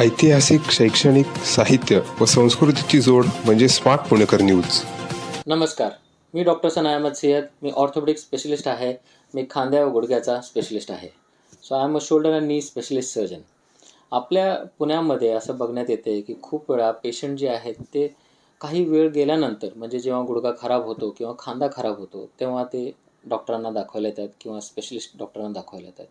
ऐतिहासिक शैक्षणिक साहित्य व संस्कृतीची जोड म्हणजे स्मार्ट पुणेकर न्यूज. नमस्कार. मी डॉक्टर सना अहमद सियद मी ऑर्थोपेडिक स्पेशलिस्ट आहे. मी खांद्या व गुडघ्याचा स्पेशलिस्ट आहे. So I am a shoulder and knee specialist surgeon आपल्या पुण्यामध्ये असं बघण्यात येते की खूप वेळा पेशंट जे आहेत ते काही वेळ गेल्यानंतर म्हणजे जेव्हा गुडघा खराब होतो किंवा खांदा खराब होतो तेव्हा ते डॉक्टरांना दाखवायला येतात किंवा स्पेशलिस्ट डॉक्टरांना दाखवायला येतात.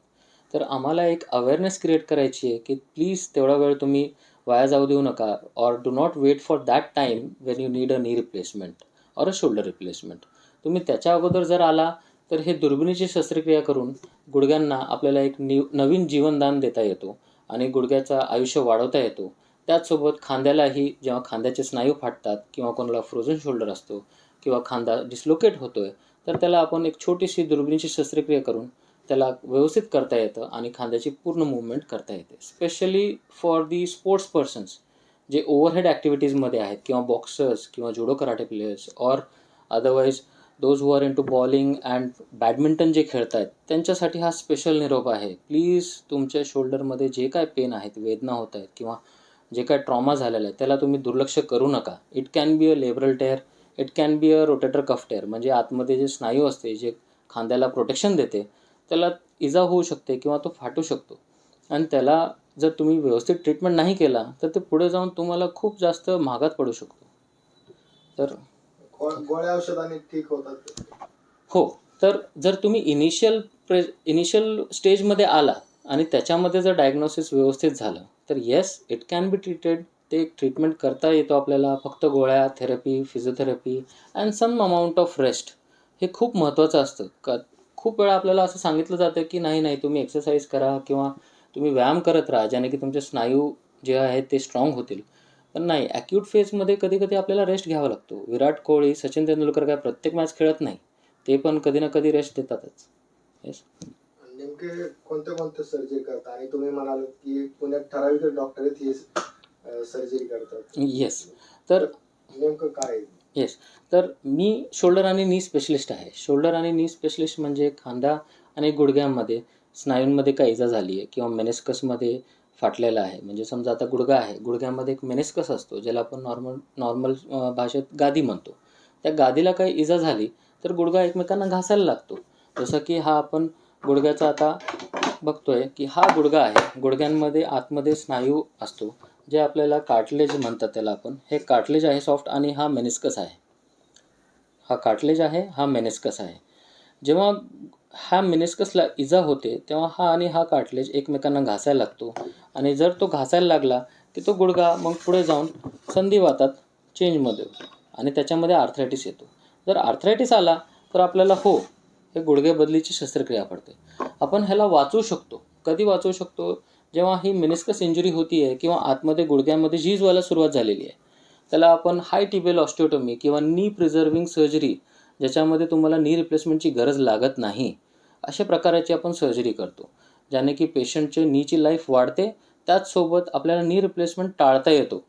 तर आम्हाला एक अवेअरनेस क्रिएट करायची आहे की प्लीज तेवढा वेळ तुम्ही वाया जाऊ देऊ नका or do not wait for that time when you need a knee replacement or a shoulder replacement तुम्ही त्याच्या अगोदर जर आला तर हे दुर्बिणीची शस्त्रक्रिया करून गुडघ्यांना आपल्याला एक निव नवीन जीवनदान देता येतो आणि गुडघ्याचं आयुष्य वाढवता येतो. त्याचसोबत खांद्यालाही जेव्हा खांद्याचे स्नायू फाटतात किंवा कोणाला फ्रोझन शोल्डर असतो किंवा खांदा डिस्लोकेट होतो आहे तर त्याला आपण एक छोटीशी दुर्बिणीची शस्त्रक्रिया करून त्याला व्यवस्थित करता येतं आणि खांद्याची पूर्ण मुवमेंट करता येते. Specially for the sports persons जे ओव्हरहेड ॲक्टिव्हिटीजमध्ये आहेत किंवा बॉक्सर्स किंवा judo karate players or otherwise those who are into bowling and badminton जे खेळत आहेत त्यांच्यासाठी हा स्पेशल निरोप आहे. प्लीज तुमच्या शोल्डरमध्ये जे काय पेन आहेत वेदना होत आहेत किंवा जे काय ट्रॉमा झालेलं आहे त्याला तुम्ही दुर्लक्ष करू नका. It can be a labral tear it can be a rotator cuff tear म्हणजे आतमध्ये जे स्नायू असते जे खांद्याला प्रोटेक्शन देते त्याला इजा होऊ शकते किंवा तो फाटू शकतो. आणि त्याला जर तुम्ही व्यवस्थित ट्रीटमेंट नाही केला तर ते पुढे जाऊन तुम्हाला खूप जास्त महागात पडू शकतो. तर गोळ्या औषधाने ठीक होतात. हो तर जर तुम्ही इनिशियल प्रे इनिशियल स्टेजमध्ये आला आणि त्याच्यामध्ये जर डायग्नोसिस व्यवस्थित झालं तर yes it can be treated ते ट्रीटमेंट करता येतो आपल्याला. फक्त गोळ्या therapy physiotherapy and some amount of rest हे खूप महत्त्वाचं असतं. का खूप वेळा आपल्याला असं सांगितलं जातं की नाही नाही तुम्ही एक्सरसाइज करा किंवा तुम्ही व्यायाम करत राहा ज्याने की तुमचे स्नायू जे आहेत ते स्ट्रॉंग होतील. पण नाही ॲक्यूट फेजमध्ये कधी कधी आपल्याला रेस्ट घ्यावा लागतो. विराट कोहली सचिन तेंडुलकर काय प्रत्येक मॅच खेळत नाही. ते पण कधी ना कधी रेस्ट देतातच. येस नेमके कोणते कोणते सर्जरी करतात आणि तुम्ही म्हणाल की पुण्यात ठराविक डॉक्टर सर्जरी करतात. येस तर नेमकं काय? येस तर मी शोल्डर आणि नी स्पेशलिस्ट आहे. शोल्डर आणि नी स्पेशलिस्ट म्हणजे खांदा आणि गुडघ्यांमध्ये स्नायूंमध्ये काही इजा झाली आहे किंवा मेनेस्कसमध्ये फाटलेला आहे. म्हणजे समजा आता गुडघा आहे. गुडघ्यामध्ये एक मेनेस्कस असतो ज्याला आपण नॉर्मल नॉर्मल भाषेत गादी म्हणतो. त्या गादीला काही इजा झाली तर गुडघा एकमेकांना घासायला लागतो. जसं की हा आपण गुडघ्याचा आता बघतोय की हा गुडघा आहे. गुडघ्यांमध्ये आतमध्ये स्नायू असतो. जे आपल्याला कार्टलेज म्हणतात त्याला आपण हे कार्टलेज आहे सॉफ्ट आणि हा मेनिस्कस आहे. हा कार्टलेज आहे हा मेनिस्कस आहे. जेव्हा हा मेनिस्कसला इजा होते तेव्हा हा आणि हा कार्टलेज एकमेकांना घासायला लागतो. आणि जर तो घासायला लागला की तो गुडघा मग पुढे जाऊन संधिवातात चेंजमध्ये आणि त्याच्यामध्ये आर्थरायटिस येतो. जर आर्थरायटिस आला तर आपल्याला हो हे गुडघे बदलीची शस्त्रक्रिया पडते. आपण ह्याला वाचवू शकतो. कधी वाचवू शकतो? जेव्हा ही मिनिस्कस इंजुरी होती आहे किंवा आतमध्ये गुडघ्यामध्ये झीज व्हायला सुरुवात झालेली आहे त्याला आपण हाय टिबेल ऑस्टिओटोमी किंवा नी प्रिझर्विंग सर्जरी ज्याच्यामध्ये तुम्हाला नी रिप्लेसमेंटची गरज लागत नाही अशा प्रकाराची आपण सर्जरी करतो ज्याने की पेशंटचे नीची लाईफ वाढते त्याचसोबत आपल्याला नी रिप्लेसमेंट टाळता येतो.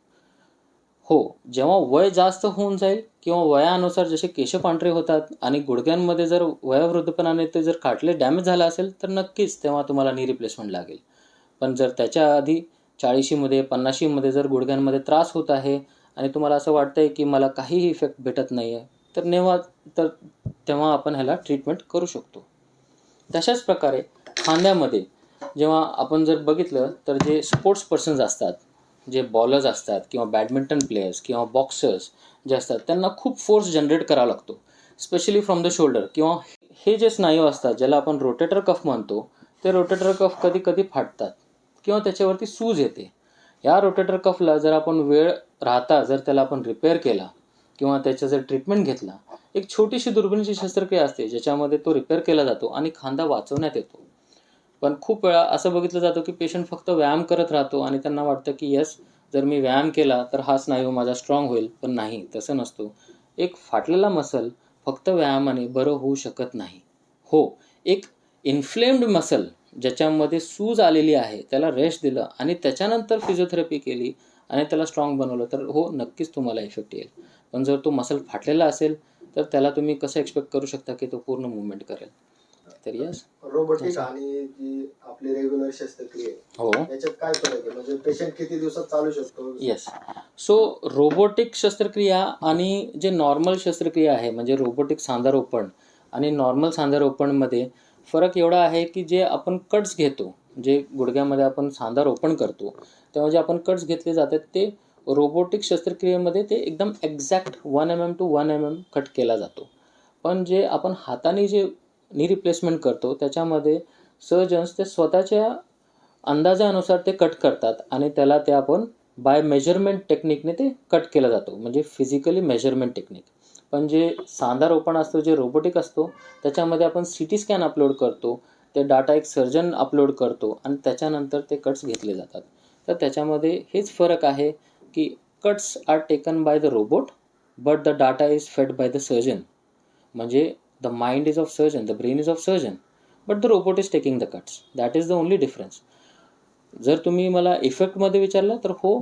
हो जेव्हा वय जास्त होऊन जाईल किंवा वयानुसार जसे केश पांढरे होतात आणि गुडघ्यांमध्ये जर वयोवृद्धपणाने ते जर खाटले डॅमेज झाला असेल तर नक्कीच तेव्हा तुम्हाला नी रिप्लेसमेंट लागेल. पण जर त्याच्या आधी चाळीशीमध्ये पन्नाशीमध्ये जर गुडघ्यांमध्ये त्रास होत आहे आणि तुम्हाला असं वाटतं आहे की मला काहीही इफेक्ट भेटत नाही आहे तर नेव्हा तर तेव्हा आपण ह्याला ट्रीटमेंट करू शकतो. तशाच प्रकारे खांद्यामध्ये जेव्हा आपण जर बघितलं तर जे स्पोर्ट्स पर्सन्स असतात जे बॉलर्स असतात किंवा बॅडमिंटन प्लेयर्स किंवा बॉक्सर्स जे असतात त्यांना खूप फोर्स जनरेट करावा लागतो. स्पेशली फ्रॉम द शोल्डर किंवा हे जे स्नायू असतात ज्याला आपण रोटेटर कफ म्हणतो ते रोटेटर कफ कधी कधी फाटतात. किंवा त्याच्यावरती सूज येते. या रोटेटर कफला जर आपण वेळ राहता जर त्याला आपण रिपेअर केला किंवा त्याचा जर ट्रीटमेंट घेतला एक छोटीशी दुर्बिणीची शस्त्रक्रिया असते ज्याच्यामध्ये तो रिपेअर केला जातो आणि खांदा वाचवण्यात येतो. पण खूप वेळा असं बघितलं जातं की पेशंट फक्त व्यायाम करत राहतो आणि त्यांना वाटतं की येस जर मी व्यायाम केला तर हा स्नायू हो, माझा स्ट्रॉंग होईल. पण नाही तसं नसतो. एक फाटलेला मसल फक्त व्यायामाने बरं होऊ शकत नाही. हो एक इन्फ्लेम्ड मसल ज्याच्यामध्ये सूज आलेली आहे त्याला रेस्ट दिलं आणि त्याच्यानंतर फिजिओथेरपी केली आणि त्याला स्ट्रॉंग बनवलं तर हो नक्कीच तुम्हाला इफेक्ट येईल. पण जर तो मसल फाटलेला असेल तर त्याला तुम्ही कसं एक्सपेक्ट करू शकता की तो पूर्ण मुवमेंट करेल? तर यस रोबोटिक. आणि जी आपली रेग्युलर शस्त्रक्रिया हो. याच्यात काय फरक आहे? म्हणजे पेशंट किती दिवसात चालू शकतो? येस सो रोबोटिक शस्त्रक्रिया आणि जे नॉर्मल शस्त्रक्रिया आहे म्हणजे रोबोटिक सांधारोपण आणि नॉर्मल सांधारोपणमध्ये फरक एवढा आहे की जे आपण कट्स घेतो जे गुडघ्यामध्ये आपण सांधा रोपण करतो तेव्हा जे आपण कट्स घेतले जातात ते रोबोटिक शस्त्रक्रियेमध्ये ते एकदम exact one M M two one M M cut केला जातो. पण जे आपण हाताने जे नी रिप्लेसमेंट करतो त्याच्यामध्ये सर्जन्स ते स्वतःच्या अंदाजानुसार ते कट करतात आणि त्याला ते आपण बाय मेजरमेंट टेक्निकने ते कट केला जातो. म्हणजे फिजिकली मेजरमेंट टेक्निक पण जे सांधारोपण असतो जे रोबोटिक असतो त्याच्यामध्ये आपण सी टी स्कॅन अपलोड करतो ते डाटा एक सर्जन अपलोड करतो आणि त्याच्यानंतर ते कट्स घेतले जातात. तर त्याच्यामध्ये हेच फरक आहे की cuts are taken by the robot but the data is fed by the surgeon म्हणजे the mind is of surgeon the brain is of surgeon but the robot is taking the cuts that is the only difference जर तुम्ही मला इफेक्टमध्ये विचारलं तर हो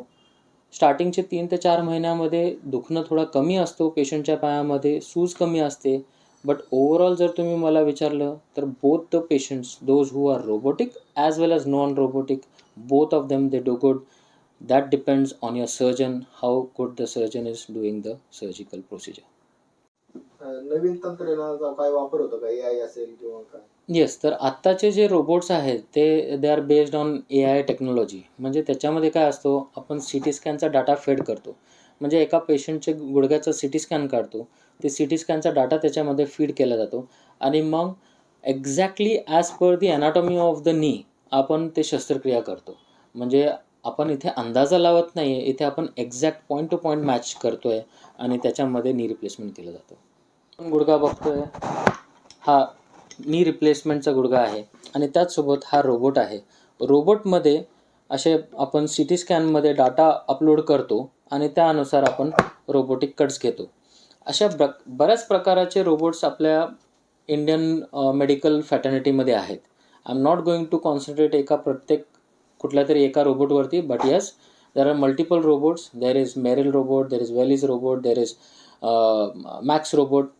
स्टार्टिंगचे तीन ते चार महिन्यामध्ये दुखणं थोडा कमी असतो पेशंटच्या पायामध्ये सूज कमी असते. बट ओव्हरऑल जर तुम्ही मला विचारलं तर both the patients those who are robotic as well as non robotic both of them they do good that depends on your surgeon how good the surgeon is doing the surgical procedure नवीन तंत्रज्ञानाचा काय वापर होतो का? ए असेल किंवा काय? Yes तर आत्ताचे जे रोबोट्स आहेत ते they are based on A I technology म्हणजे त्याच्यामध्ये काय असतो आपण सी टी स्कॅनचा डाटा फेड करतो. म्हणजे एका पेशंटचे गुडघ्याचं सी टी स्कॅन काढतो. ते सी टी स्कॅनचा डाटा त्याच्यामध्ये फीड केला जातो. आणि मग exactly as per the anatomy of the knee आपण ते शस्त्रक्रिया करतो. म्हणजे आपण इथे अंदाजा लावत नाही आहे इथे आपण exact point to point match करतो आहे आणि त्याच्यामध्ये नी रिप्लेसमेंट केलं जातं. गुडघा बघतो आहे हा नी रिप्लेसमेंटचा गुडघा आहे. आणि त्याचसोबत हा रोबोट आहे. रोबोटमध्ये असे आपण सी टी स्कॅनमध्ये डाटा अपलोड करतो आणि त्यानुसार आपण रोबोटिक कट्स घेतो. अशा ब्र बऱ्याच प्रकाराचे रोबोट्स आपल्या इंडियन मेडिकल फॅटर्निटीमध्ये आहेत. I am not going to concentrate एका प्रत्येक कुठल्या तरी एका रोबोटवरती but yes there are multiple robots there is Meril robot there is Velys robot there is Max robot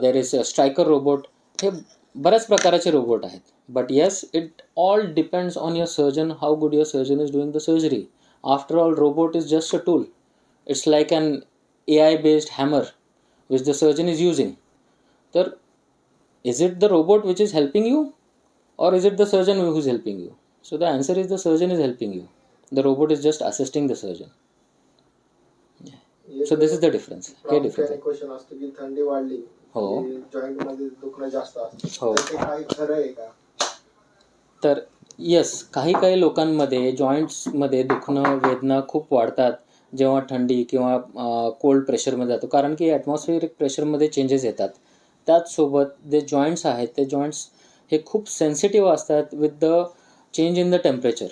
there is Stryker robot हे बऱ्याच प्रकाराचे रोबोट आहेत but yes it all depends on your surgeon how good your surgeon is doing the surgery after all robot is just a tool it's like an A I based hammer which the surgeon is using तर is it the robot which is helping you or is it the surgeon who is helping you so the answer is the surgeon is helping you the robot is just assisting the surgeon so this is the difference हे difference question असतो की थंडी वाढली हो. जॉईंटमध्ये दुखणं जास्त असतं. हो. तर ते काही खरं आहे का? तर येस काही काही लोकांमध्ये जॉईंट्समध्ये दुखणं वेदना खूप वाढतात जेव्हा थंडी किंवा कोल्ड प्रेशरमध्ये जातो. कारण की ॲटमॉस्फिअरिक प्रेशरमध्ये चेंजेस येतात. त्याचसोबत जे जॉईंट्स आहेत ते जॉईंट्स हे खूप सेन्सिटिव्ह असतात with the change in the temperature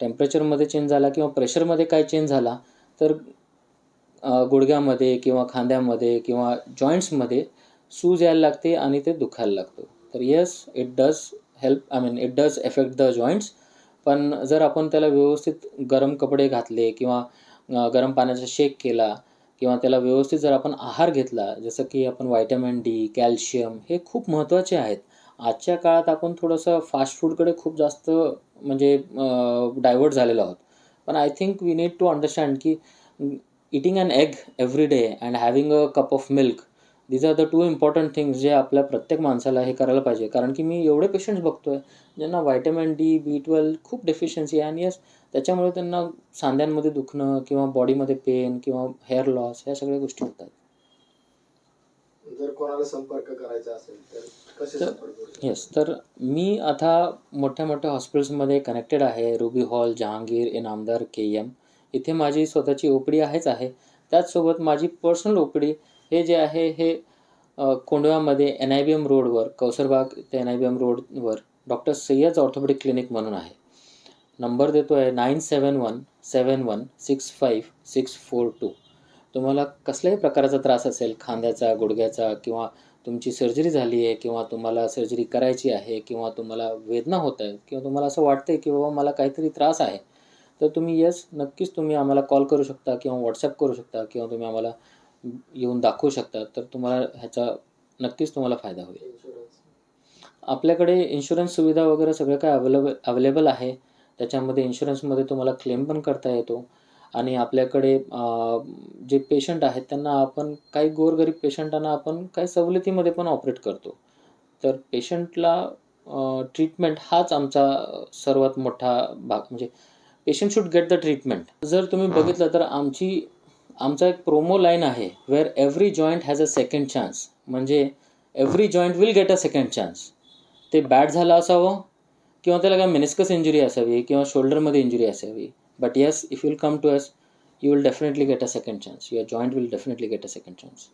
टेम्परेचरमध्ये change झाला किंवा प्रेशरमध्ये काय चेंज झाला तर अ, गुडघ्यामध्ये किंवा खांद्यामध्ये किंवा जॉईंट्समध्ये सूज यायला लागते आणि ते दुखायला लागतो. तर yes it does help I mean it does affect the joints पण जर आपण त्याला व्यवस्थित गरम कपडे घातले किंवा गरम पाण्याचा शेक केला किंवा त्याला व्यवस्थित जर आपण आहार घेतला जसं की आपण व्हायटॅमिन डी कॅल्शियम हे खूप महत्त्वाचे आहेत. आजच्या काळात आपण थोडंसं फास्ट फूडकडे खूप जास्त म्हणजे डायव्हर्ट झालेलो आहोत. पण I think we need to understand की eating an egg every day and having a cup of milk these are the two important things जे आपल्या प्रत्येक माणसाला हे करायला पाहिजे. कारण की मी एवढे पेशंट्स बघतोय ज्यांना व्हायटॅमिन डी बी ट्वेल्व खूप डेफिशियन्सी आहे. आणि यस त्याच्यामुळे त्यांना सांध्यांमध्ये दुखणं किंवा बॉडीमध्ये पेन किंवा हेअर लॉस ह्या सगळ्या गोष्टी होतात. जर कोणाला संपर्क करायचा असेल तर कसे संपर्क? येस तर मी आता मोठ्या मोठ्या हॉस्पिटल्समध्ये कनेक्टेड आहे. Ruby Hall Jehangir Inamdar K M इथे माझी स्वतःची ओपडी आहेच आहे. त्याचसोबत माझी पर्सनल ओपडी हे जे आहे हे कोंडव्यामध्ये एन आय बी एम रोडवर कौसरबाग ते एन आय बी एम रोडवर डॉक्टर सय्यद ऑर्थोपेडिक क्लिनिक म्हणून आहे. नंबर देतो आहे nine seven one seven one six five six four two तुम्हाला कसल्याही प्रकारचा त्रास असेल खांद्याचा गुडघ्याचा किंवा तुमची सर्जरी झाली आहे किंवा तुम्हाला सर्जरी करायची आहे किंवा तुम्हाला वेदना होत आहेत किंवा तुम्हाला असं वाटतंय की बाबा मला काहीतरी त्रास आहे तर तुम्ही येस नक्कीच तुम्ही आम्हाला कॉल करू शकता किंवा व्हॉट्सअप करू शकता किंवा तुम्ही आम्हाला येऊन दाखवू शकता तर तुम्हाला ह्याचा नक्कीच तुम्हाला फायदा होईल. आपल्याकडे इन्शुरन्स सुविधा वगैरे सगळं काय अवेलेबल अवेलेबल आहे. त्याच्यामध्ये इन्शुरन्समध्ये तुम्हाला क्लेम पण करता येतो. आणि आपल्याकडे जे पेशंट आहेत त्यांना आपण काही गोरगरीब पेशंटांना आपण काही सवलतीमध्ये पण ऑपरेट करतो. तर पेशंटला ट्रीटमेंट हाच आमचा सर्वात मोठा भाग म्हणजे patient should get the treatment जर तुम्ही बघितलं तर आमची आमचा एक प्रोमो लाईन आहे where every joint has a second chance म्हणजे every joint will get a second chance ते बॅड झालं असावं किंवा त्याला काय मेनिस्कस इंजुरी असावी किंवा शोल्डरमध्ये इंजुरी असावी. But yes if you'll come to us you will definitely get a second chance your joint will definitely get a second chance